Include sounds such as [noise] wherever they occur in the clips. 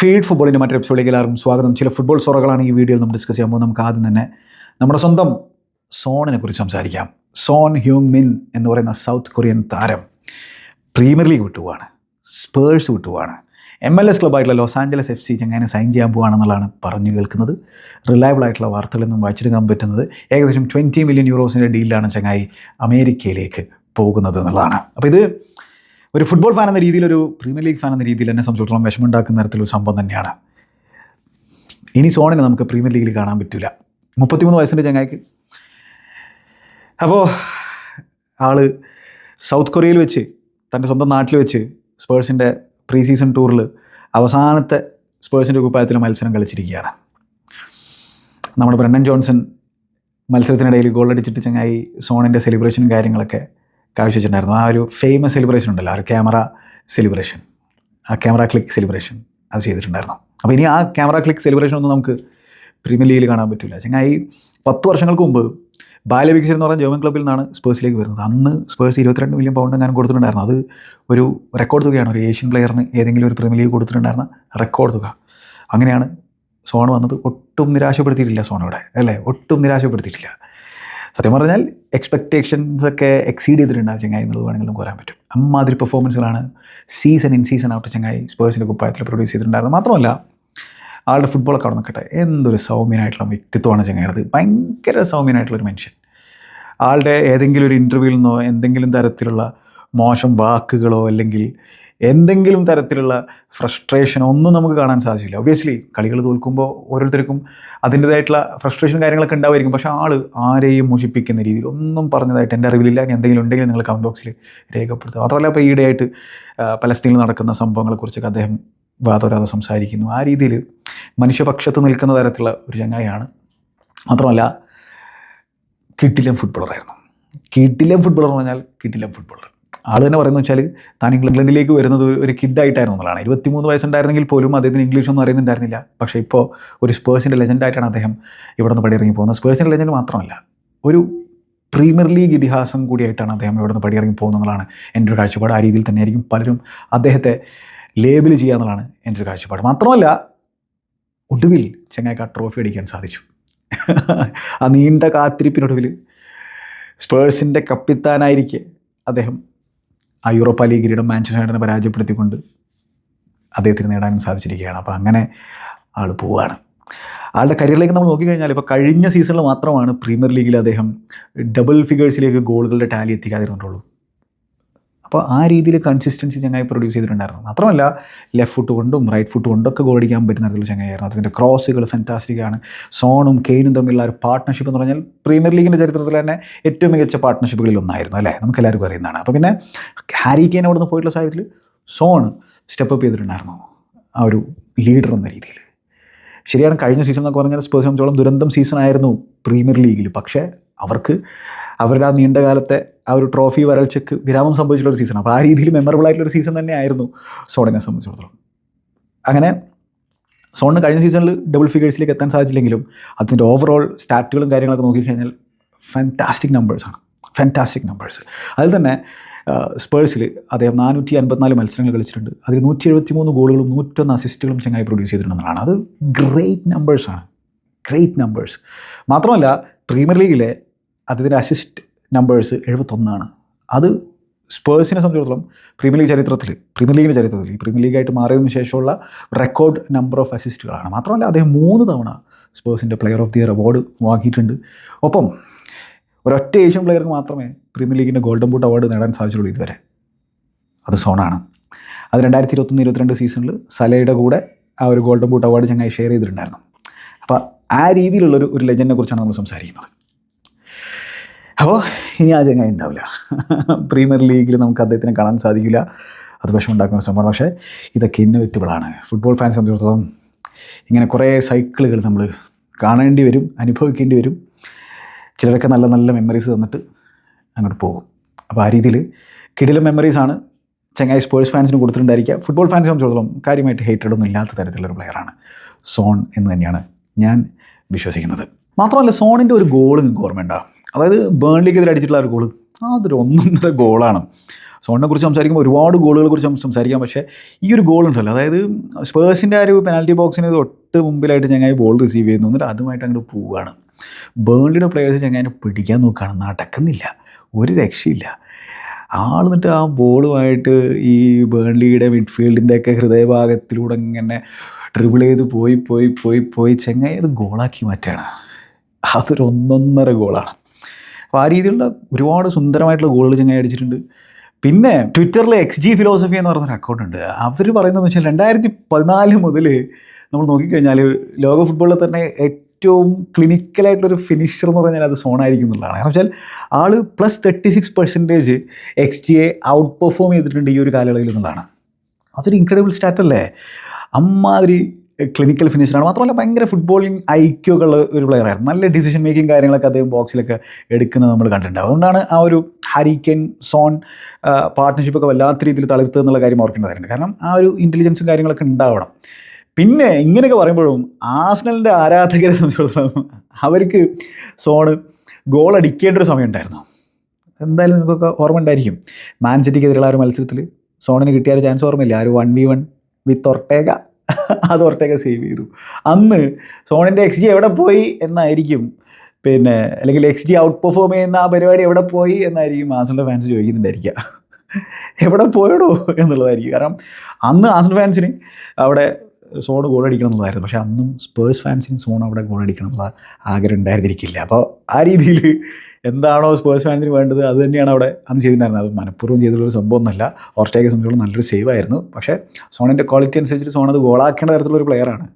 Feed ഫുട്ബോളിന്റെ മറ്റൊരു എപ്പിസോഡിലേക്ക് എല്ലാവർക്കും സ്വാഗതം. ചില ഫുട്ബോൾ സോറകളാണ് ഈ വീഡിയോയിൽ നമ്മൾ ഡിസ്കസ് ചെയ്യാൻ പോകുന്നത്. നമുക്ക് ആദ്യം തന്നെ നമ്മുടെ സ്വന്തം സോണിനെ കുറിച്ച് സംസാരിക്കാം. സോൺ ഹ്യൂങ് മിൻ എന്ന് പറയുന്ന സൗത്ത് കൊറിയൻ താരം പ്രീമിയർ ലീഗ് വിട്ടുപോവാണ്. സ്പേഴ്സ് വിട്ടുപോവാണ്. എം എൽ എസ് ക്ലബ്ബായിട്ടുള്ള ലോസ് ആഞ്ചലസ് എഫ് സി ചങ്ങനെ സൈൻ ചെയ്യാൻ പോവുകയാണെന്നുള്ളതാണ് പറഞ്ഞു കേൾക്കുന്നത്. റിലയബിൾ ആയിട്ടുള്ള വാർത്തകളൊന്നും വായിച്ചെടുക്കാൻ പറ്റുന്നത് ഏകദേശം ട്വന്റി മില്യൺ യൂറോസിന്റെ ഡീലിലാണ് ചങ്ങായി അമേരിക്കയിലേക്ക് പോകുന്നത് എന്നുള്ളതാണ്. അപ്പോൾ ഇത് ഒരു ഫുട്ബോൾ ഫാൻ എന്ന രീതിയിൽ ഒരു പ്രീമിയർ ലീഗ് ഫാൻ എന്ന രീതിയിൽ എന്നെ സംബന്ധിച്ചിടത്തോളം വിഷമുണ്ടാക്കുന്ന തരത്തിലൊരു സംഭവം തന്നെയാണ്. ഇനി സോണിനെ നമുക്ക് പ്രീമിയർ ലീഗിൽ കാണാൻ പറ്റില്ല മുപ്പത്തിമൂന്ന് വയസ്സിന്റെ ചങ്ങായിക്ക്. അപ്പോൾ ആൾ സൗത്ത് കൊറിയയിൽ വെച്ച് തന്റെ സ്വന്തം നാട്ടിൽ വെച്ച് സ്പേഴ്സിന്റെ പ്രീ സീസൺ ടൂറിൽ അവസാനത്തെ സ്പേഴ്സിന്റെ കുപ്പായത്തിൽ മത്സരം കളിച്ചിരിക്കുകയാണ്. നമ്മുടെ ബ്രണ്ടൻ ജോൺസൺ മത്സരത്തിനിടയിൽ ഗോൾ അടിച്ചിട്ട് ചങ്ങായി സോണിന്റെ സെലിബ്രേഷനും കാര്യങ്ങളൊക്കെ കാഴ്ചവെച്ചിട്ടുണ്ടായിരുന്നു. ആ ഒരു ഫേമസ് സെലിബ്രേഷൻ ഉണ്ടല്ലോ ആ ഒരു ക്യാമറ സെലിബ്രേഷൻ ആ ക്യാമറ ക്ലിക്ക് സെലിബ്രേഷൻ അത് ചെയ്തിട്ടുണ്ടായിരുന്നു. അപ്പോൾ ഇനി ആ ക്യാമറ ക്ലിക്ക് സെലിബ്രേഷൻ ഒന്നും നമുക്ക് പ്രീമിയർ ലീഗിൽ കാണാൻ പറ്റില്ല ചങ്ങായി പത്ത് വർഷങ്ങൾക്ക് മുമ്പ് ബാലവിക്സർ എന്ന് പറഞ്ഞ ജർമ്മൻ ക്ലബ്ബിൽ നിന്നാണ് സ്പേഴ്സിലേക്ക് വരുന്നത്. അന്ന് സ്പേഴ്സ് ഇരുപത്തിരണ്ട് മില്യൺ പൗണ്ട് ഞാൻ കൊടുത്തിട്ടുണ്ടായിരുന്നു. അത് ഒരു റെക്കോർഡ് തുകയാണ്. ഒരു ഏഷ്യൻ പ്ലെയറിന് ഏതെങ്കിലും ഒരു പ്രീമിയർ ലീഗ് കൊടുത്തിട്ടുണ്ടായിരുന്ന റെക്കോർഡ് തുക. അങ്ങനെയാണ് സോൺ വന്നത്. ഒട്ടും നിരാശപ്പെടുത്തിയിട്ടില്ല സോണോടെ അല്ലേ? ഒട്ടും നിരാശപ്പെടുത്തിയിട്ടില്ല. സത്യം പറഞ്ഞാൽ എക്സ്പെക്റ്റേഷൻസ് ഒക്കെ എക്സീഡ് ചെയ്തിട്ടുണ്ട് ആ ചങ്ങായി എന്നുള്ളത് വേണമെങ്കിൽ നമുക്ക് പറ്റും. അമ്മാതിരി പെർഫോമൻസുകളാണ് സീസൺ ഇൻ സീസൺ ഔട്ട് ചങ്ങായി സ്പേഴ്സിന്റെ കുപ്പായത്തിൽ പ്രൊഡ്യൂസ് ചെയ്തിട്ടുണ്ടായിരുന്നത്. മാത്രമല്ല ആളുടെ ഫുട്ബോളൊക്കെ അവിടെ നിൽക്കട്ടെ. എന്തൊരു സൗമ്യനായിട്ടുള്ള വ്യക്തിത്വമാണ് ചങ്ങായത് ഭയങ്കര സൗമ്യനായിട്ടുള്ളൊരു മനുഷ്യൻ. ആളുടെ ഏതെങ്കിലും ഒരു ഇന്റർവ്യൂവിൽ നിന്നോ എന്തെങ്കിലും തരത്തിലുള്ള മോശം വാക്കുകളോ അല്ലെങ്കിൽ എന്തെങ്കിലും തരത്തിലുള്ള ഫ്രസ്ട്രേഷൻ ഒന്നും നമുക്ക് കാണാൻ സാധിച്ചില്ല. ഒബ്വിയസ്ലി കളികൾ തോൽക്കുമ്പോൾ ഓരോരുത്തർക്കും അതിന്റേതായിട്ടുള്ള ഫ്രസ്ട്രേഷൻ കാര്യങ്ങളൊക്കെ ഉണ്ടാവുമായിരിക്കും. പക്ഷേ ആൾ ആരെയും മോഷിപ്പിക്കുന്ന രീതിയിൽ ഒന്നും പറഞ്ഞതായിട്ട് എന്റെ അറിവിലില്ല. എന്തെങ്കിലും ഉണ്ടെങ്കിൽ നിങ്ങൾ കമന്റ് ബോക്സിൽ രേഖപ്പെടുത്തുക. മാത്രമല്ല ഇപ്പോൾ ഈയിടെയായിട്ട് പലസ്തീനിൽ നടക്കുന്ന സംഭവങ്ങളെക്കുറിച്ചൊക്കെ അദ്ദേഹം വാതോരാതെ സംസാരിക്കുന്നു. ആ രീതിയിൽ മനുഷ്യപക്ഷത്ത് നിൽക്കുന്ന തരത്തിലുള്ള ഒരു ചങ്ങായിയാണ്. മാത്രമല്ല കിട്ടിലം ഫുട്ബോളറായിരുന്നു കിട്ടിലം ഫുട്ബോളർ എന്ന് പറഞ്ഞാൽ കിട്ടിലം ഫുട്ബോളർ ആൾ തന്നെ പറയുന്നത് വെച്ചാൽ താൻ ഇംഗ്ലണ്ടിലേക്ക് വരുന്നത് ഒരു- കിഡായിട്ടായിരുന്നു എന്നുള്ളതാണ്. ഇരുപത്തിമൂന്ന് വയസ്സുണ്ടായിരുന്നെങ്കിൽ പോലും അദ്ദേഹത്തിന് ഇംഗ്ലീഷൊന്നും അറിയുന്നുണ്ടായിരുന്നില്ല. പക്ഷേ ഇപ്പോൾ ഒരു സ്പേഴ്സിന്റെ ലെജൻഡായിട്ടാണ് അദ്ദേഹം ഇവിടെ നിന്ന് പടിയിറങ്ങി പോകുന്നത്. സ്പേഴ്സിന്റെ ലെജൻഡ് മാത്രമല്ല ഒരു പ്രീമിയർ ലീഗ് ഇതിഹാസം കൂടിയായിട്ടാണ് അദ്ദേഹം ഇവിടെ നിന്ന് പടിയിറങ്ങി പോകുന്നതാണ് എന്റെ ഒരു കാഴ്ചപ്പാട്. ആ രീതിയിൽ തന്നെയായിരിക്കും പലരും അദ്ദേഹത്തെ ലേബിൾ ചെയ്യുക എന്നുള്ളതാണ് എന്റെ ഒരു കാഴ്ചപ്പാട്. മാത്രമല്ല ഒടുവിൽ ചെങ്ങായിക്ക് ആ ട്രോഫി അടിക്കാൻ സാധിച്ചു. ആ നീണ്ട കാത്തിരിപ്പിനൊടുവിൽ സ്പേഴ്സിന്റെ കപ്പിത്താനായിരിക്കെ അദ്ദേഹം ആ യൂറോപ്പ ലീഗ് കിരീടം മാഞ്ചസ്റ്റർ യുണൈറ്റഡിനെ പരാജയപ്പെടുത്തിക്കൊണ്ട് അദ്ദേഹത്തിന് നേടാൻ സാധിച്ചിരിക്കുകയാണ്. അപ്പോൾ അങ്ങനെ ആൾ പോവുകയാണ് ആളുടെ കരിയറിലേക്ക് നമ്മൾ നോക്കിക്കഴിഞ്ഞാൽ ഇപ്പോൾ കഴിഞ്ഞ സീസണിൽ മാത്രമാണ് പ്രീമിയർ ലീഗിൽ അദ്ദേഹം ഡബിൾ ഫിഗേഴ്സിലേക്ക് ഗോളുകളുടെ ടാലി എത്തിക്കാതിരുന്നിട്ടുള്ളൂ. അപ്പോൾ ആ രീതിയിൽ കൺസിസ്റ്റൻസി ചങ്ങായി പ്രൊഡ്യൂസ് ചെയ്തിട്ടുണ്ടായിരുന്നു. മാത്രമല്ല ലെഫ്റ്റ് ഫുട്ട് കൊണ്ടും റൈറ്റ് ഫുട്ട് കൊണ്ടും ഒക്കെ ഗോൾ അടിക്കാൻ പറ്റുന്ന തരത്തിലുള്ള ചങ്ങായിരുന്നു അതിന്റെ ക്രോസുകൾ ഫാന്റാസ്റ്റിക് ആണ്. സോണും കെയിനും തമ്മിലുള്ള ഒരു പാർട്ട്ണർഷിപ്പ് എന്ന് പറഞ്ഞാൽ പ്രീമിയർ ലീഗിന്റെ ചരിത്രത്തിൽ തന്നെ ഏറ്റവും മികച്ച പാർട്ട്ണർഷിപ്പുകളിൽ ഒന്നായിരുന്നു അല്ലേ? നമുക്ക് എല്ലാവർക്കും അറിയുന്നതാണ്. അപ്പോൾ പിന്നെ ഹാരി കെയിൻ അവിടെ നിന്ന് പോയിട്ടുള്ള സാഹചര്യത്തിൽ സോൺ സ്റ്റെപ്പ് ചെയ്തിട്ടുണ്ടായിരുന്നു. ആ ഒരു ലീഡർ എന്ന രീതിയിൽ. ശരിയാണ് കഴിഞ്ഞ സീസൺ എന്നൊക്കെ പറഞ്ഞാൽ സ്പേഴ്സ് സംബന്ധിച്ചോളം ദുരന്തം സീസൺ ആയിരുന്നു പ്രീമിയർ ലീഗിൽ പക്ഷേ അവർക്ക് അവരുടെ ആ നീണ്ട കാലത്തെ ആ ഒരു ട്രോഫി വരൾച്ചയ്ക്ക് വിരാമം സംഭവിച്ചിട്ടുള്ള ഒരു സീസൺ അപ്പോൾ ആ രീതിയിൽ മെമ്മറബിൾ ആയിട്ടുള്ള ഒരു സീസൺ തന്നെയായിരുന്നു സോണിനെ സംബന്ധിച്ചിടത്തോളം. അങ്ങനെ സോണിന് കഴിഞ്ഞ സീസണിൽ ഡബിൾ ഫിഗേഴ്സിലേക്ക് എത്താൻ സാധിച്ചില്ലെങ്കിലും അതിന്റെ ഓവറോൾ സ്റ്റാറ്റുകളും കാര്യങ്ങളൊക്കെ നോക്കിക്കഴിഞ്ഞാൽ ഫാന്റാസ്റ്റിക് നമ്പേഴ്സാണ് ഫാന്റാസ്റ്റിക് നമ്പേഴ്സ് അതിൽ തന്നെ സ്പേഴ്സിൽ അദ്ദേഹം നാനൂറ്റി അൻപത്തിനാല് മത്സരങ്ങൾ കളിച്ചിട്ടുണ്ട്. അതിൽ നൂറ്റി എഴുപത്തി മൂന്ന് ഗോളുകളും നൂറ്റൊന്ന് അസിസ്റ്റുകളും ചങ്ങായി പ്രൊഡ്യൂസ് ചെയ്തിട്ടുണ്ടെന്നാണ്. അത് ഗ്രേറ്റ് നമ്പേഴ്സാണ് ഗ്രേറ്റ് നമ്പേഴ്സ് മാത്രമല്ല പ്രീമിയർ ലീഗിലെ അദ്ദേഹത്തിന്റെ അസിസ്റ്റ് നമ്പേഴ്സ് എഴുപത്തൊന്നാണ്. അത് സ്പേഴ്സിനെ സംബന്ധിച്ചിടത്തോളം പ്രീമിയർ ലീഗ് ചരിത്രത്തിൽ പ്രീമിയർ ലീഗിന്റെ ചരിത്രത്തിൽ ഈ പ്രീമിയർ ലീഗായിട്ട് മാറിയതിനു ശേഷമുള്ള റെക്കോർഡ് നമ്പർ ഓഫ് അസിസ്റ്റുകളാണ് മാത്രമല്ല അദ്ദേഹം മൂന്ന് തവണ സ്പേഴ്സിന്റെ player of the year award വാങ്ങിയിട്ടുണ്ട്. ഒപ്പം ഒരൊറ്റ ഏഷ്യൻ പ്ലെയർക്ക് മാത്രമേ പ്രീമിയർ ലീഗിന്റെ ഗോൾഡൻ ബൂട്ട് അവാർഡ് നേടാൻ സാധിച്ചുള്ളൂ ഇതുവരെ. അത് സോണാണ്. അത് രണ്ടായിരത്തി ഇരുപത്തൊന്ന് ഇരുപത്തിരണ്ട് സീസണിൽ സലയുടെ കൂടെ ആ ഒരു ഗോൾഡൻ ബൂട്ട് അവാർഡ് ചങ്ങായി ഷെയർ ചെയ്തിട്ടുണ്ടായിരുന്നു. അപ്പോൾ ആ രീതിയിലുള്ളൊരു ഒരു ലെജൻഡിനെ കുറിച്ചാണ് നമ്മൾ സംസാരിക്കുന്നത്. അപ്പോൾ ഇനി ആ ചങ്ങായി ഉണ്ടാവില്ല. പ്രീമിയർ ലീഗിൽ നമുക്ക് അദ്ദേഹത്തിനെ കാണാൻ സാധിക്കില്ല. അത് വിഷമം ഉണ്ടാക്കുന്ന ഒരു സംഭവമാണ്. പക്ഷേ ഇതൊക്കെ ഇന്നോവേറ്റബിളാണ് ഫുട്ബോൾ ഫാൻസ് സംബന്ധിച്ചിടത്തോളം ഇങ്ങനെ കുറേ സൈക്കിളുകൾ നമ്മൾ കാണേണ്ടി വരും അനുഭവിക്കേണ്ടി വരും. ചിലരൊക്കെ നല്ല നല്ല മെമ്മറീസ് തന്നിട്ട് അങ്ങോട്ട് പോകും. അപ്പോൾ ആ രീതിയിൽ കിടിലം മെമ്മറീസാണ് ചെങ്ങായി സ്പോർട്സ് ഫാൻസിന് കൊടുത്തിട്ടുണ്ടായിരിക്കുക. ഫുട്ബോൾ ഫാൻസ് സംബന്ധിച്ചിടത്തോളം കാര്യമായിട്ട് ഹേറ്റഡ് ഒന്നും ഇല്ലാത്ത തരത്തിലുള്ളൊരു പ്ലെയറാണ് സോൺ എന്ന് തന്നെയാണ് ഞാൻ വിശ്വസിക്കുന്നത്. മാത്രമല്ല സോണിന്റെ ഒരു ഗോൾ നിങ്ങൾക്ക് ഓർമ്മയുണ്ടോ? അതായത് ബേൺലിക്കെതിരെ അടിച്ചിട്ടുള്ള ഒരു ഗോൾ. അതൊരു ഒന്നൊന്നര ഗോളാണ്. സോണിനെ കുറിച്ച് സംസാരിക്കുമ്പോൾ ഒരുപാട് ഗോളുകളെ കുറിച്ച് സംസാരിക്കാം. പക്ഷേ ഈ ഒരു ഗോൾ ഉണ്ടല്ലോ. അതായത് സ്പേഴ്സിന്റെ ആ ഒരു പെനാൽറ്റി ബോക്സിന് തൊട്ട് മുമ്പിലായിട്ട് ചങ്ങായി ബോൾ റിസീവ് ചെയ്യുന്നു. എന്നിട്ട് അതുമായിട്ട് അങ്ങോട്ട് പോവുകയാണ് ബേൺലിയുടെ പ്ലേയേഴ്സ് ചങ്ങായിനെ പിടിക്കാൻ നോക്കുകയാണ് നടക്കുന്നില്ല. ഒരു രക്ഷയില്ല. ആൾ എന്നിട്ട് ആ ബോളുമായിട്ട് ഈ ബേൺലിയുടെ മിഡ്ഫീൽഡിന്റെ ഒക്കെ ഹൃദയഭാഗത്തിലൂടെ ഇങ്ങനെ ഡ്രിബിൾ ചെയ്ത് പോയി പോയി പോയി പോയി ചെങ്ങായി അത് ഗോളാക്കി മാറ്റുകയാണ് അതൊരു ഒന്നൊന്നര ഗോളാണ് അപ്പോൾ ആ രീതിയിലുള്ള ഒരുപാട് സുന്ദരമായിട്ടുള്ള ഗോളുകൾ ചങ്ങായി അടിച്ചിട്ടുണ്ട്. പിന്നെ ട്വിറ്ററിലെ എക്സ് ജി ഫിലോസഫി എന്ന് പറയുന്നൊരു അക്കൗണ്ട് ഉണ്ട്. അവർ പറയുന്നതെന്ന് വെച്ചാൽ രണ്ടായിരത്തി പതിനാല് മുതൽ നമ്മൾ നോക്കിക്കഴിഞ്ഞാൽ ലോക ഫുട്ബോളിൽ തന്നെ ഏറ്റവും ക്ലിനിക്കലായിട്ടൊരു ഫിനിഷർ എന്ന് പറഞ്ഞാൽ അത് സോണായിരിക്കും എന്നുള്ളതാണ്. കാരണം വെച്ചാൽ ആൾ plus thirty six percentage X ജിയെ outperform ചെയ്തിട്ടുണ്ട് ഈ ഒരു കാലയളവിൽ എന്നുള്ളതാണ്. അതൊരു ഇൻക്രെഡിബിൾ സ്റ്റാറ്റല്ലേ അമ്മാതിരി ക്ലിനിക്കൽ ഫിനിഷറാണ് മാത്രമല്ല ഭയങ്കര ഫുട്ബോളിങ് ഐക്യുകൾ ഒരു പ്ലെയറായിരുന്നു നല്ല ഡിസിഷൻ മേക്കിംഗ് കാര്യങ്ങളൊക്കെ അദ്ദേഹം ബോക്സിലൊക്കെ എടുക്കുന്നത് നമ്മൾ കണ്ടിട്ടുണ്ട്. അതുകൊണ്ടാണ് ആ ഒരു ഹരിക്കൻ സോൺ പാർട്ട്ണർഷിപ്പൊക്കെ വല്ലാത്ത രീതിയിൽ തളിർത്തത് എന്നുള്ള കാര്യം ഓർക്കേണ്ടതായിരുന്നു കാരണം ആ ഒരു ഇന്റലിജൻസും കാര്യങ്ങളൊക്കെ ഉണ്ടാവണം. പിന്നെ ഇങ്ങനെയൊക്കെ പറയുമ്പോഴും ആസ്നലിന്റെ ആരാധകരെ സംബന്ധിച്ചിടത്തോളം അവർക്ക് സോണ് ഗോൾ അടിക്കേണ്ട ഒരു സമയം ഉണ്ടായിരുന്നു. എന്തായാലും നിങ്ങൾക്കൊക്കെ ഓർമ്മ ഉണ്ടായിരിക്കും. മാൻ സിറ്റിക്കെതിരെയുള്ള ആ ഒരു മത്സരത്തിൽ സോണിന് കിട്ടിയ ഒരു ചാൻസ് ഓർമ്മയില്ല? ആ ഒരു one v one with Ortega അത് ഒർട്ടേഗ സേവ് ചെയ്തു. അന്ന് സോണിന്റെ എക്സ് ജി എവിടെ പോയി എന്നായിരിക്കും പിന്നെ അല്ലെങ്കിൽ എക്സ് ജി ഔട്ട് പെർഫോം ചെയ്യുന്ന ആ പരിപാടി എവിടെ പോയി എന്നായിരിക്കും ആസിന്റെ ഫാൻസ് ചോദിക്കുന്നുണ്ടായിരിക്കുക. എവിടെ പോയടോ എന്നുള്ളതായിരിക്കും. കാരണം അന്ന് ആസിൻ ഫാൻസിന് അവിടെ സോൺ ഗോൾ അടിക്കണം എന്നുള്ളതായിരുന്നു. പക്ഷേ അന്നും സ്പേഴ്സ് ഫാൻസിന് സോൺ അവിടെ ഗോൾ അടിക്കണം എന്നുള്ള ആഗ്രഹം ഉണ്ടായിരുന്നിരിക്കില്ല. അപ്പോൾ ആ രീതിയിൽ എന്താണോ സ്പേഴ്സ് ഫാൻസിന് വേണ്ടത് അത് തന്നെയാണ് അവിടെ അന്ന് ചെയ്തിട്ടുണ്ടായിരുന്നത്. അത് മനഃപൂർവം സംഭവം സംഭവമൊന്നുമല്ല. ഓർട്ടേക്കെ സംബന്ധിച്ചോളം നല്ലൊരു സേവ് ആയിരുന്നു. പക്ഷേ സോണിന്റെ ക്വാളിറ്റി അനുസരിച്ചിട്ട് സോൺ അത് ഗോളാക്കേണ്ട തരത്തിലുള്ള ഒരു പ്ലെയറാണ്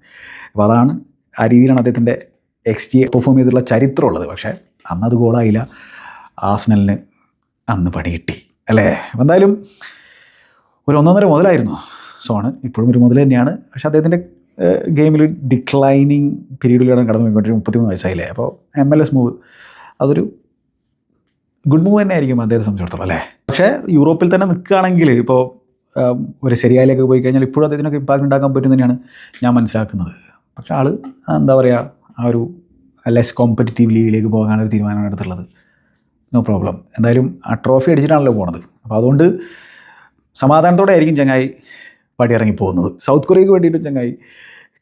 അപ്പോൾ അതാണ് ആ രീതിയിലാണ് അദ്ദേഹത്തിന്റെ എക്സ് ജി പെർഫോം ചെയ്തിട്ടുള്ള ചരിത്രമുള്ളത് പക്ഷേ അന്നത് ഗോളായില്ല ആസ്നലിന് അന്ന് പണി കിട്ടി. അല്ലേ? എന്തായാലും ഒരു ഒന്നൊന്നര മുതലായിരുന്നു. സോണ് ഇപ്പോഴും ഒരു മുതൽ തന്നെയാണ്. പക്ഷേ അദ്ദേഹത്തിന്റെ ഗെയിമിൽ ഡിക്ലൈനിങ് പീരീഡിലൂടെയാണ് കടന്നു പോയിക്കൊണ്ടിരിക്കും മുപ്പത്തിമൂന്ന് വയസ്സായില്ലേ? അപ്പോൾ എം എൽ എസ് മൂവ്. അതൊരു ഗുഡ് മൂവ് തന്നെ ആയിരിക്കും അദ്ദേഹത്തെ സംബന്ധിച്ചിടത്തോളം അല്ലേ? പക്ഷേ യൂറോപ്പിൽ തന്നെ നിൽക്കുകയാണെങ്കിൽ ഇപ്പോൾ ഒരു ശരിയായിലേക്ക് പോയി കഴിഞ്ഞാൽ ഇപ്പോഴും അദ്ദേഹത്തിനൊക്കെ ഇമ്പാക്റ്റ് ഉണ്ടാക്കാൻ പറ്റും തന്നെയാണ് ഞാൻ മനസ്സിലാക്കുന്നത്. പക്ഷേ ആൾ എന്താ പറയുക ആ ഒരു ലെസ് കോമ്പറ്റീവ് ലീഗിലേക്ക് പോകാനൊരു തീരുമാനമാണ് എടുത്തുള്ളത് നോ പ്രോബ്ലം എന്തായാലും ആ ട്രോഫി അടിച്ചിട്ടാണല്ലോ പോണത്. അപ്പോൾ അതുകൊണ്ട് സമാധാനത്തോടെ ആയിരിക്കും ചങ്ങായി. പടിയിറങ്ങി പോകുന്നത് സൗത്ത് കൊറിയയ്ക്ക് വേണ്ടിയിട്ട് ചങ്ങായി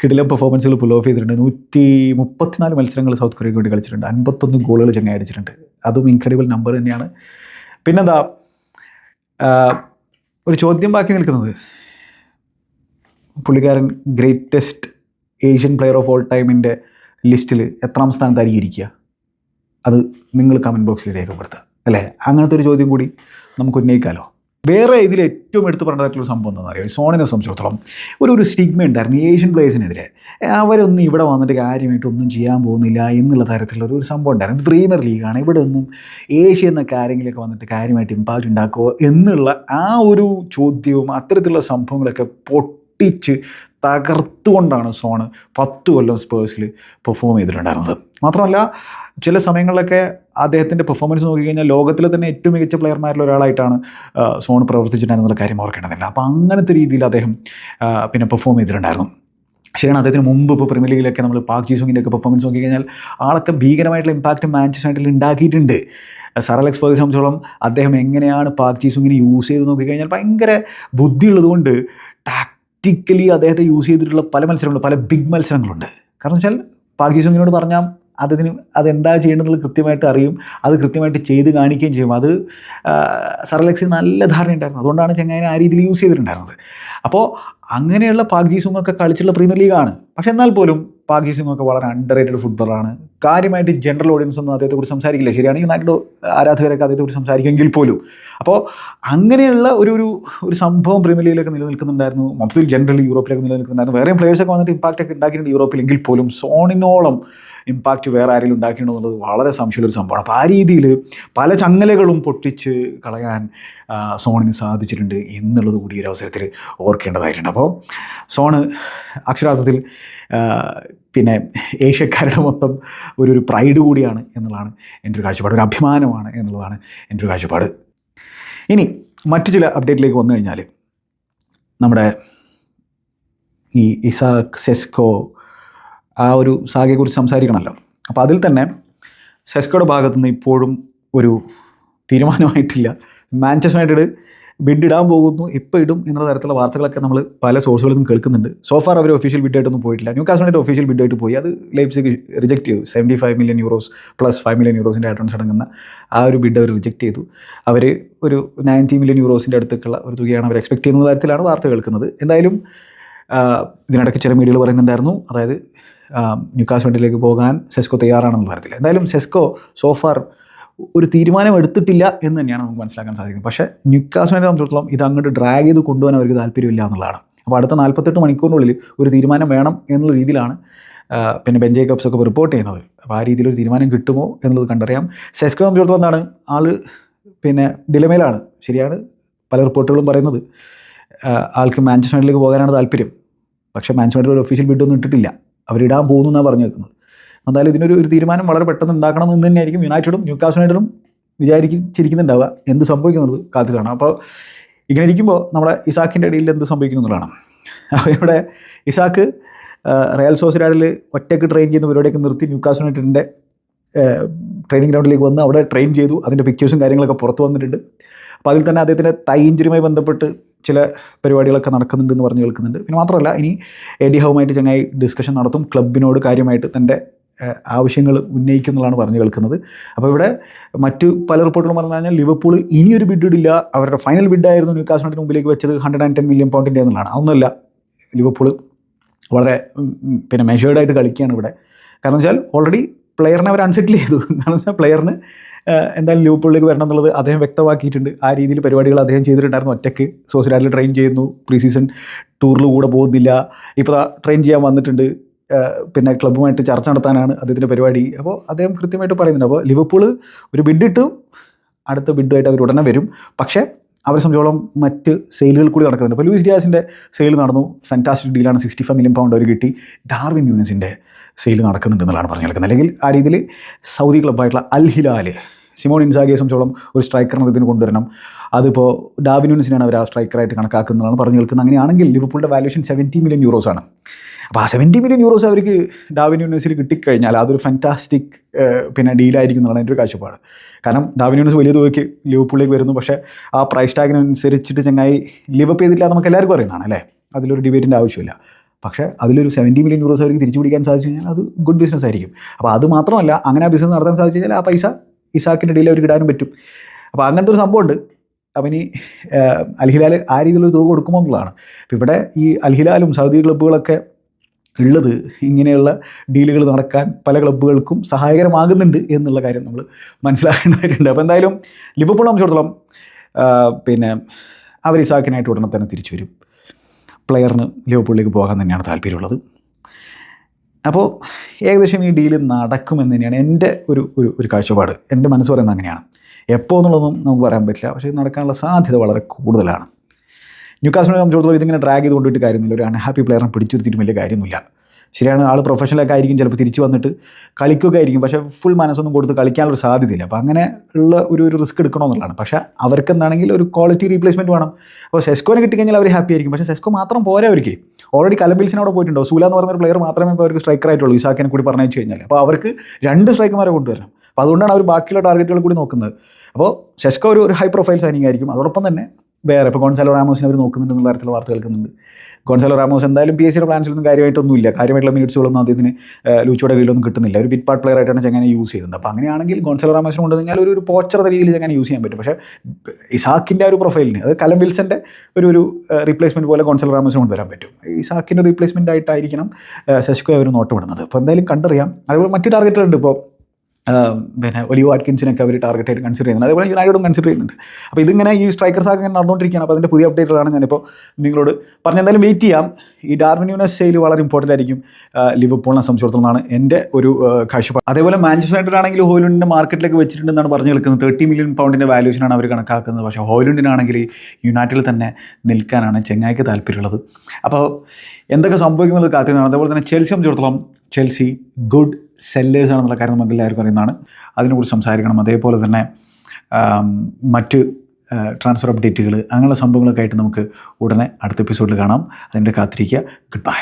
കിടിലം പെർഫോമൻസുകൾ പുൽ ഓഫ് ചെയ്തിട്ടുണ്ട്. നൂറ്റി മുപ്പത്തിനാല് മത്സരങ്ങൾ സൗത്ത് കൊറിയയ്ക്ക് വേണ്ടി കളിച്ചിട്ടുണ്ട്. അൻപത്തൊന്ന് ഗോളുകൾ ചങ്ങായി അടിച്ചിട്ടുണ്ട്. അതും ഇൻക്രെഡിബിൾ നമ്പർ തന്നെയാണ്. പിന്നെന്താ ഒരു ചോദ്യം ബാക്കി നിൽക്കുന്നത്. പുള്ളിക്കാരൻ greatest Asian player of all ടൈമിന്റെ ലിസ്റ്റിൽ എത്രാം സ്ഥാനത്തായിരിക്കും ഇരിക്കുക അത് നിങ്ങൾ കമന്റ് ബോക്സിൽ രേഖപ്പെടുത്തുക. അല്ലേ? അങ്ങനത്തെ ഒരു ചോദ്യം കൂടി നമുക്ക് ഉന്നയിക്കാമല്ലോ വേറെ ഇതിൽ ഏറ്റവും എടുത്തു പറഞ്ഞതായിട്ടുള്ള സംഭവം എന്താണെന്ന് അറിയാം സോണിനെ സംബന്ധിച്ചിടത്തോളം ഒരു ഒരു സ്റ്റിഗ്മ ഉണ്ടായിരുന്നു ഏഷ്യൻ പ്ലേയേഴ്സിനെതിരെ അവരൊന്നും ഇവിടെ വന്നിട്ട് കാര്യമായിട്ട് ഒന്നും ചെയ്യാൻ പോകുന്നില്ല എന്നുള്ള തരത്തിലുള്ള ഒരു സംഭവം ഉണ്ടായിരുന്നു. പ്രീമിയർ ലീഗാണ് ഇവിടെ ഒന്നും ഏഷ്യ എന്ന കാര്യങ്ങളൊക്കെ വന്നിട്ട് കാര്യമായിട്ട് ഇമ്പാക്റ്റ് ഉണ്ടാക്കുമോ എന്നുള്ള ആ ഒരു ചോദ്യവും അത്തരത്തിലുള്ള സംഭവങ്ങളൊക്കെ പൊട്ടിച്ച് തകർത്തുകൊണ്ടാണ് സോണ് പത്ത് കൊല്ലം സ്പേഴ്സിൽ പെർഫോം ചെയ്തിട്ടുണ്ടായിരുന്നത്. മാത്രമല്ല ചില സമയങ്ങളിലൊക്കെ അദ്ദേഹത്തിന്റെ പെർഫോമൻസ് നോക്കിക്കഴിഞ്ഞാൽ ലോകത്തിലെ തന്നെ ഏറ്റവും മികച്ച പ്ലെയർമാരിൽ ഒരാളായിട്ടാണ് സോൺ പ്രവർത്തിച്ചിട്ടുണ്ടായിരുന്നുള്ള കാര്യം ഓർക്കേണ്ടതില്ല. അപ്പോൾ അങ്ങനത്തെ രീതിയിൽ അദ്ദേഹം പിന്നെ പെർഫോം ചെയ്തിട്ടുണ്ടായിരുന്നു. ശരിയാണ് അദ്ദേഹത്തിന് മുമ്പ് ഇപ്പോൾ പ്രീമിയർ ലീഗിലൊക്കെ നമ്മൾ പാക് ജീസോങ്ങിന്റെ ഒക്കെ പെർഫോമൻസ് നോക്കിക്കഴിഞ്ഞാൽ ആളൊക്കെ ഭീകരമായിട്ടുള്ള ഇമ്പാക്റ്റ് മാഞ്ചസ്റ്റർ യുണൈറ്റഡിൽ ഉണ്ടാക്കിയിട്ടുണ്ട്. സർ അലക്സ് ഫേഴ്സ് സംബന്ധിച്ചോളം അദ്ദേഹം എങ്ങനെയാണ് പാക് ജീസോങ്ങിനെ യൂസ് ചെയ്ത് നോക്കിക്കഴിഞ്ഞാൽ ഭയങ്കര ബുദ്ധിയുള്ളതുകൊണ്ട് ടാക്റ്റിക്കലി അദ്ദേഹത്തെ യൂസ് ചെയ്തിട്ടുള്ള പല മത്സരങ്ങളും പല ബിഗ് മത്സരങ്ങളുണ്ട്. കാരണം വെച്ചാൽ പാകിസ്ഥാനോട് പറഞ്ഞാൽ അതിന് അതെന്താ ചെയ്യേണ്ടതെന്നുള്ളത് കൃത്യമായിട്ട് അറിയും അത് കൃത്യമായിട്ട് ചെയ്ത് കാണിക്കുകയും ചെയ്യും. അത് സർലക്സിന് നല്ല ധാരണ ഉണ്ടായിരുന്നു അതുകൊണ്ടാണ് ചെങ്ങായിനെ ആ രീതിയിൽ യൂസ് ചെയ്തിട്ടുണ്ടായിരുന്നത്. അപ്പോൾ അങ്ങനെയുള്ള പാക് ജീസുമൊക്കെ കളിച്ചുള്ള പ്രീമിയർ ലീഗാണ് പക്ഷേ എന്നാൽ പോലും പാക് ജീസുമൊക്കെ വളരെ അണ്ടർ റേറ്റഡ് ഫുട്ബോളറാണ് കാര്യമായിട്ട് ജനറൽ ഓഡിയൻസ് ഒന്നും അദ്ദേഹത്തെക്കുറിച്ച് സംസാരിക്കില്ല. ശരിയാണ് യുണൈറ്റഡ് ആരാധകരൊക്കെ അദ്ദേഹത്തെക്കുറിച്ച് സംസാരിക്കുമെങ്കിൽ പോലും. അപ്പോൾ അങ്ങനെയുള്ള ഒരു ഒരു ഒരു സംഭവം പ്രീമിയർ ലീഗിലൊക്കെ നിലനിൽക്കുന്നുണ്ടായിരുന്നു. മൊത്തത്തിൽ ജനറലി യൂറോപ്പിലൊക്കെ നിലനിൽക്കുന്നുണ്ടായിരുന്നു. വേറെയും പ്ലേയേഴ്സൊക്കെ വന്നിട്ട് ഇമ്പാക്റ്റ് ഒക്കെ ഉണ്ടാക്കിയിട്ടുണ്ട് യൂറോപ്പിലെങ്കിൽ പോലും. സോണിനോളം ഇമ്പാക്റ്റ് വേറെ ആരെങ്കിലും ഉണ്ടാക്കിയിട്ടുണ്ടോ എന്നുള്ളത് വളരെ സംശയമുള്ളൊരു സംഭവമാണ്. അപ്പോൾ ആ രീതിയിൽ പല ചങ്ങലകളും പൊട്ടിച്ച് കളയാൻ സോണിന് സാധിച്ചിട്ടുണ്ട് എന്നുള്ളത് കൂടി ഒരു അവസരത്തിൽ ഓർക്കേണ്ടതായിട്ടുണ്ട്. അപ്പോൾ സോണ് അക്ഷരാർത്ഥത്തിൽ പിന്നെ ഏഷ്യക്കാരുടെ മൊത്തം ഒരു ഒരു പ്രൈഡ് കൂടിയാണ് എന്നുള്ളതാണ് എന്റെ ഒരു കാഴ്ചപ്പാട് ഒരു അഭിമാനമാണ് എന്നുള്ളതാണ് എന്റെ ഒരു കാഴ്ചപ്പാട്. ഇനി മറ്റു ചില അപ്ഡേറ്റിലേക്ക് വന്നു കഴിഞ്ഞാൽ നമ്മുടെ ഈ ഇസാക് സെസ്കോ ആ ഒരു സാഗയെക്കുറിച്ച് സംസാരിക്കണമല്ലോ. അപ്പോൾ അതിൽ തന്നെ സെസ്കോയുടെ ഭാഗത്തുനിന്ന് ഇപ്പോഴും ഒരു തീരുമാനമായിട്ടില്ല. മാഞ്ചസ്റ്റർ യുണൈറ്റഡ് ബിഡ് ഇടാൻ പോകുന്നു ഇപ്പോൾ ഇടും എന്നുള്ള തരത്തിലുള്ള വാർത്തകളൊക്കെ നമ്മൾ പല സോഴ്സുകളിൽ നിന്നും കേൾക്കുന്നുണ്ട്. സോഫാർ അവർ ഒഫീഷ്യൽ ബിഡായിട്ടൊന്നും പോയിട്ടില്ല. ന്യൂ കാസ്റ്റിന്റെ ഒഫീഷ്യൽ ബിഡായിട്ട് പോയി. അത് ലൈപ്സിക്ക് റിജക്ട് ചെയ്തു. Seventy five million euros plus five million യൂറോസിന്റെ advance അടങ്ങുന്ന ആ ഒരു ബിഡ് അവർ റിജക്ട് ചെയ്തു. അവർ ഒരു നയന്റി മില്യൺ യൂറോസിന്റെ അടുത്തേക്കുള്ള ഒരു തുകയാണ് അവർ എക്സ്പെക്ട് ചെയ്യുന്ന തരത്തിലാണ് വാർത്ത കേൾക്കുന്നത്. എന്തായാലും ഇതിനിടയ്ക്ക് ചില മീഡിയകൾ പറയുന്നുണ്ടായിരുന്നു. അതായത് ന്യൂക്കാസ് വണ്ടിയിലേക്ക് പോകാൻ സെസ്കോ തയ്യാറാണെന്ന തരത്തിൽ. എന്തായാലും സെസ്കോ സോഫാർ ഒരു തീരുമാനം എടുത്തിട്ടില്ല എന്ന് തന്നെയാണ് നമുക്ക് മനസ്സിലാക്കാൻ സാധിക്കുന്നത്. പക്ഷേ ന്യൂക്കാസിനെ സംബന്ധിച്ചിടത്തോളം ഇത് അങ്ങോട്ട് ഡ്രാഗ് ചെയ്ത് കൊണ്ടുപോകാൻ അവർക്ക് താല്പര്യമില്ല എന്നുള്ളതാണ്. അപ്പോൾ അടുത്ത നാൽപ്പത്തെട്ട് മണിക്കൂറിനുള്ളിൽ ഒരു തീരുമാനം വേണം എന്നുള്ള രീതിയിലാണ് പിന്നെ ബെൻ ജേക്കബ്സ് ഒക്കെ റിപ്പോർട്ട് ചെയ്യുന്നത്. അപ്പോൾ ആ രീതിയിൽ ഒരു തീരുമാനം കിട്ടുമോ എന്നുള്ളത് കണ്ടറിയാം. സെസ്കോ സംബന്ധിച്ചിടത്തോളം എന്താണ്? ആൾ പിന്നെ ഡിലമയിലാണ് ശരിയാണ് പല റിപ്പോർട്ടുകളും പറയുന്നത്. ആൾക്ക് മാഞ്ചസ്റ്റർ യുണൈറ്റിലേക്ക് പോകാനാണ് താല്പര്യം. പക്ഷേ മാഞ്ചസ്റ്റർ ഒരു ഒഫീഷ്യൽ ബിഡൊന്നും ഇട്ടിട്ടില്ല. അവരിടാൻ പോകുന്നു എന്നാണ് പറഞ്ഞു വെക്കുന്നത് എന്തായാലും ഇതിനൊരു ഒരു തീരുമാനം വളരെ പെട്ടെന്ന് ഉണ്ടാക്കണം എന്ന് തന്നെയായിരിക്കും യുണൈറ്റഡും ന്യൂക്കാസ് യുണൈറ്റഡും വിചാരിച്ചിരിക്കുന്നുണ്ടാവുക എന്ത് സംഭവിക്കുന്നത് കാത്തു കാണാം. അപ്പോൾ ഇങ്ങനെ ഇരിക്കുമ്പോൾ നമ്മുടെ ഇസാക്കിന്റെ ഇടയിൽ എന്ത് സംഭവിക്കുന്നു എന്നുള്ളതാണ്. അപ്പോൾ ഇവിടെ ഇസാക്ക് റയൽ സോസിഡാഡിൽ ഒറ്റയ്ക്ക് ട്രെയിൻ ചെയ്യുന്ന പരിപാടിയൊക്കെ നിർത്തി ന്യൂക്കാസ് യുണൈറ്റഡിന്റെ ട്രെയിനിങ് ഗ്രൗണ്ടിലേക്ക് വന്ന് അവിടെ ട്രെയിൻ ചെയ്തു. അതിന്റെ പിക്ചേഴ്സും കാര്യങ്ങളൊക്കെ പുറത്ത് വന്നിട്ടുണ്ട്. അപ്പോൾ അതിൽ തന്നെ അദ്ദേഹത്തിന്റെ തൈ ഇഞ്ചുറിയുമായി ബന്ധപ്പെട്ട് ചില പരിപാടികളൊക്കെ നടക്കുന്നുണ്ട് എന്ന് പറഞ്ഞ് കേൾക്കുന്നുണ്ട്. പിന്നെ മാത്രമല്ല ഇനി എഡി ഹൗമായിട്ട് ചങ്ങായി ഡിസ്കഷൻ നടത്തും. ക്ലബിനോട് കാര്യമായിട്ട് തന്റെ ആവശ്യങ്ങൾ ഉന്നയിക്കും എന്നുള്ളതാണ് പറഞ്ഞു കേൾക്കുന്നത്. അപ്പോൾ ഇവിടെ മറ്റു പല റിപ്പോർട്ടുകളും പറഞ്ഞു കഴിഞ്ഞാൽ ലിവർപൂൾ ഇനിയൊരു ബിഡ് ഇടില്ല. അവരുടെ ഫൈനൽ ബിഡായിരുന്നു ന്യൂ കാസ്റ്റിന്റെ മുമ്പിലേക്ക് വെച്ചത് ഹൺഡ്രഡ് ആൻഡ് ടെൻ മില്യൺ പൗണ്ടിന്റെ എന്നുള്ളതാണ്. അതൊന്നുമല്ല ലിവർപൂൾ വളരെ പിന്നെ മെഷേർഡായിട്ട് കളിക്കുകയാണ് ഇവിടെ. കാരണം വെച്ചാൽ ഓൾറെഡി പ്ലെയറിനെ അവർ അൺസെറ്റിൽ ചെയ്തു. [laughs] കാരണം വെച്ചാൽ പ്ലെയറിന് എന്തായാലും ലിവർപൂളിലേക്ക് വരണം എന്നുള്ളത് അദ്ദേഹം വ്യക്തമാക്കിയിട്ടുണ്ട്. ആ രീതിയിൽ പരിപാടികൾ അദ്ദേഹം ചെയ്തിട്ടുണ്ടായിരുന്നു ഒറ്റയ്ക്ക് സോസിഡാഡിൽ ട്രെയിൻ ചെയ്യുന്നു. പ്രീ സീസൺ ടൂറിൽ കൂടെ പോകുന്നില്ല. ഇപ്പോൾ ട്രെയിൻ ചെയ്യാൻ വന്നിട്ടുണ്ട്. പിന്നെ ക്ലബ്ബുമായിട്ട് ചർച്ച നടത്താനാണ് അദ്ദേഹത്തിന്റെ പരിപാടി. അപ്പോൾ അദ്ദേഹം കൃത്യമായിട്ട് പറയുന്നുണ്ട്. അപ്പോൾ ലിവർപൂൾ ഒരു ബിഡ് ഇട്ടു അടുത്ത ബിഡുമായിട്ട് അവർ ഉടനെ വരും. പക്ഷേ അവരെ സംബന്ധിച്ചോളം മറ്റ് സെയിലുകൾ കൂടി നടക്കുന്നുണ്ട്. അപ്പോൾ ലൂയിസ് ഡിയാസിന്റെ സെയിൽ നടന്നു. ഫാന്റാസ്റ്റിക് ഡീലാണ് സിക്സ്റ്റി ഫൈവ് മില്യൺ പൗണ്ട് അവർ കിട്ടി. ഡാർവിൻ യൂണിസിന്റെ സെയിൽ നടക്കുന്നുണ്ട് എന്നുള്ളതാണ് പറഞ്ഞു കേൾക്കുന്നത്. അല്ലെങ്കിൽ ആ രീതിയിൽ സൗദി ക്ലബ്ബായിട്ടുള്ള അൽ ഹിലാൽ സിമോൺ ഇൻസാഗിയെ സംബന്ധിച്ചോളം ഒരു സ്ട്രൈക്കറിനെ ഇതിന് കൊണ്ടുവരണം. അതിപ്പോൾ ഡാവിൻ യൂണിസിനാണ് അവർ ആ സ്ട്രൈക്കറായിട്ട് കണക്കാക്കുന്നതാണ് പറഞ്ഞു കേൾക്കുന്നത്. അങ്ങനെയാണെങ്കിൽ ലിവർപൂളിന്റെ വാല്യൂഷൻ സെവന്റി മില്യൺ യൂറോസാണ് അപ്പോൾ ആ സെവന്റി മില്യൺ യൂറോസ് അവർക്ക് ഡാവിൻ യൂണിവേഴ്സിൽ കിട്ടിക്കഴിഞ്ഞാൽ അതൊരു ഫാന്റാസ്റ്റിക് പിന്നെ ഡീലായിരിക്കും എന്നുള്ളതാണ് എന്റെ ഒരു കാഴ്ചപ്പാട്. കാരണം ഡാവിൻ യൂണിവേഴ്സ് വലിയ തുകയ്ക്ക് ലിവർപൂളിലേക്ക് വരുന്നു. പക്ഷേ ആ പ്രൈസ് ടാഗിനനുസരിച്ചിട്ട് ചങ്ങായി ലിവപ്പ് ചെയ്തില്ല നമുക്ക് എല്ലാവർക്കും അറിയുന്നതാണ് അല്ലേ? അതിലൊരു ഡിബേറ്റിന്റെ ആവശ്യമില്ല. പക്ഷേ അതിലൊരു സെവന്റി മില്യൺ യൂറോസ് അവർക്ക് തിരിച്ചു പിടിക്കാൻ സാധിച്ചു കഴിഞ്ഞാൽ അത് ഗുഡ് ബിസിനസ് ആയിരിക്കും. അപ്പോൾ അത് മാത്രമല്ല അങ്ങനെ ആ ബിസിനസ് നടത്താൻ സാധിച്ചു കഴിഞ്ഞാൽ ആ പൈസ ഇസാക്കിന്റെ ഇടയിൽ അവർക്ക് ഇടാനും പറ്റും. അപ്പോൾ അങ്ങനത്തെ ഒരു സംഭവമുണ്ട് അപ്പം ഇനി അൽഹിലാൽ ആ രീതിയിലൊരു തുക കൊടുക്കുമോ എന്നുള്ളതാണ്. അപ്പോൾ ഇവിടെ ഈ അൽഹിലാലും സൗദി ക്ലബ്ബുകളൊക്കെ ഉള്ളത് ഇങ്ങനെയുള്ള ഡീലുകൾ നടക്കാൻ പല ക്ലബ്ബുകൾക്കും സഹായകരമാകുന്നുണ്ട് എന്നുള്ള കാര്യം നമ്മൾ മനസ്സിലാക്കേണ്ടതായിട്ടുണ്ട്. അപ്പോൾ എന്തായാലും ലിവർപൂൾ സംബന്ധിച്ചിടത്തോളം പിന്നെ അവർ ഇസാക്കിനായിട്ട് ഉടനെ തന്നെ തിരിച്ചു വരും. പ്ലെയറിന് ലിവർപൂളിലേക്ക് പോകാൻ തന്നെയാണ് താല്പര്യമുള്ളത്. അപ്പോൾ ഏകദേശം ഈ ഡീൽ നടക്കുമെന്ന് തന്നെയാണ് എന്റെ ഒരു ഒരു ഒരു കാഴ്ചപ്പാട്. എന്റെ മനസ്സ് പറയുന്നത് അങ്ങനെയാണ്. എപ്പോൾ എന്നുള്ളതൊന്നും നമുക്ക് പറയാൻ പറ്റില്ല. പക്ഷേ നടക്കാനുള്ള സാധ്യത വളരെ കൂടുതലാണ്. ന്യൂക്കാസിനെ സംബന്ധിച്ചിടത്തോളം ഇതിങ്ങനെ ഡ്രാഗ് ചെയ്ത് കൊണ്ടിട്ട് കാര്യമൊന്നുമില്ല. ഒരു അൺഹാപ്പി പ്ലെയറിനെ പിടിച്ചിരുത്തിയിട്ട് വലിയ കാര്യമൊന്നുമില്ല. ശരിയാണ് ആൾ പ്രൊഫഷണലൊക്കെ ആയിരിക്കും ചിലപ്പോൾ തിരിച്ചു വന്നിട്ട് കളിക്കുകയൊക്കെ ആയിരിക്കും. പക്ഷേ ഫുൾ മനസ്സൊന്നും കൊടുത്ത് കളിക്കാനുള്ള സാധ്യതയില്ല. അപ്പോൾ അങ്ങനെ ഉള്ള ഒരു ഒരു റിസ്ക് എടുക്കണമെന്നുള്ളതാണ് പക്ഷേ അവർക്ക് എന്താണെങ്കിൽ ഒരു ക്വാളിറ്റി റീപ്ലേസ്മെന്റ് വേണം. അപ്പോൾ സെസ്കോനെ കിട്ടിക്കഴിഞ്ഞാൽ അവർ ഹാപ്പി ആയിരിക്കും. പക്ഷേ സെസ്കോ മാത്രം പോരാ അവർക്ക്. ഓൾറെഡി കലംബിൽസിന് അവിടെ പോയിട്ടുണ്ടോ? സൂല എന്ന് പറയുന്ന ഒരു പ്ലെയർ മാത്രമേ ഇപ്പോൾ അവർക്ക് സ്ട്രൈക്കർ ആയിട്ടുള്ളൂ. ഇസാക്കിനെ കൂടി പറഞ്ഞു കഴിഞ്ഞാൽ അപ്പോൾ അവർക്ക് രണ്ട് സ്ട്രൈക്കർമാരെ കൊണ്ടുവരണം. അപ്പോൾ അതുകൊണ്ടാണ് അവർ ബാക്കിയുള്ള ടാർഗറ്റുകൾ കൂടി നോക്കുന്നത്. അപ്പോൾ സെസ്കോ ഒരു ഒരു ഹൈ പ്രൊഫൈൽ സൈനിങ് ആയിരിക്കും. അതോടൊപ്പം തന്നെ വേറെ. ഇപ്പോൾ ഗോൺസാലോ റാമോസിനെ അവർ നോക്കുന്നുണ്ട് എന്നുള്ള തരത്തിലുള്ള വാർത്ത കേൾക്കുന്നുണ്ട്. ഗോൺസാലോ റാമോസ് എന്തായാലും പി എസ് സിയുടെ പ്ലാൻസിലൊന്നും കാര്യമായിട്ടൊന്നുമില്ല. കാര്യമായിട്ടുള്ള മിനിറ്റ്സുകളൊന്നും അദ്ദേഹത്തിന് ലൂച്ചോടെ കയ്യിലൊന്നും കിട്ടുന്നില്ല. ഒരു പിറ്റ് പാർട്ട് പ്ലെയർ ആയിട്ടാണ് ചെങ്ങനെ യൂസ് ചെയ്യുന്നത്. അപ്പോൾ അങ്ങനെയാണെങ്കിൽ ഗോൺസാലോ റാമോസിനെ കൊണ്ടു കഴിഞ്ഞാൽ ഒരു ഒരു പോച്ചറ രീതിയിൽ ചെങ്ങനെ യൂസ് ചെയ്യാൻ പറ്റും. പക്ഷേ ഇസാക്കിന്റെ ഒരു പ്രൊഫൈലിന് അത് കലം വിൽസന്റെ ഒരു ഒരു റീപ്ലേസ്മെന്റ് പോലെ ഗോൺസാലോ റാമോസിനെ കൊണ്ടുവരാൻ പറ്റും. ഇസാക്കിന്റെ റീപ്ലേസ്മെന്റ് ആയിട്ടായിരിക്കണം സെസ്കോ അവർ നോട്ടമിടുന്നത്. അപ്പോൾ എന്തായാലും കണ്ടറിയാം. അതുപോലെ മറ്റു ടാർഗറ്റുകളുണ്ട് ഇപ്പോൾ പിന്നെ ഒലിയോ വാറ്റ്കിൻസിനൊക്കെ അവർ ടാർഗറ്റ് ആയിട്ട് കൺസിഡർ ചെയ്യുന്നുണ്ട്. അതേപോലെ യുണൈറ്റഡും കൺസിഡർ ചെയ്യുന്നുണ്ട്. അപ്പോൾ ഇതിങ്ങനെ ഈ സ്ട്രൈക്കർ സാഗ് ഇങ്ങനെ നടന്നുകൊണ്ടിരിക്കുകയാണ്. അപ്പോൾ അതിന്റെ പുതിയ അപ്ഡേറ്റുകളാണ് ഞാനിപ്പോൾ നിങ്ങളോട് പറഞ്ഞ എന്തായാലും വെയിറ്റ് ചെയ്യാം. ഈ ഡാർവിൻ യൂണസ് സെയിൽ വളരെ ഇമ്പോർട്ടന്റ് ആയിരിക്കും. ലിവപ്പോളിനെ ലിവർപൂളിനെ എന്നാണ് എന്റെ ഒരു കാഴ്ചപ്പാട്. അതേപോലെ മാഞ്ചസ്റ്റർ യുണൈറ്റഡ് ആണെങ്കിൽ ഹോയിലുണ്ടിന്റെ മാർക്കറ്റിലേക്ക് വെച്ചിട്ടുണ്ടെന്നാണ് പറഞ്ഞു നിൽക്കുന്നത് തേർട്ടി മില്യൺ പൗണ്ടിന്റെ വാല്യൂഷനാണ് അവർ കണക്കാക്കുന്നത്. പക്ഷേ ഹോയിലുണ്ടിനാണെങ്കിൽ യുണൈറ്റഡിൽ തന്നെ നിൽക്കാനാണ് ചെങ്ങായിക്ക് താല്പര്യമുള്ളത്. അപ്പോൾ എന്തൊക്കെ സംഭവിക്കുന്നത് കാത്തിരുന്നാണ്. അതേപോലെ തന്നെ ചെൽസി സംബന്ധിച്ചിടത്തോളം ചെൽസി ഗുഡ് സെല്ലേഴ്സ് ആണെന്നുള്ള കാര്യം നമുക്ക് എല്ലാവർക്കും അറിയുന്നതാണ്. അതിനെക്കുറിച്ച് സംസാരിക്കണം. അതേപോലെ തന്നെ മറ്റ് ട്രാൻസ്ഫർ അപ്ഡേറ്റുകൾ അങ്ങനെയുള്ള സംഭവങ്ങളൊക്കെ ആയിട്ട് നമുക്ക് ഉടനെ അടുത്ത എപ്പിസോഡിൽ കാണാം. അതിന്റെ കാത്തിരിക്കുക. Good bye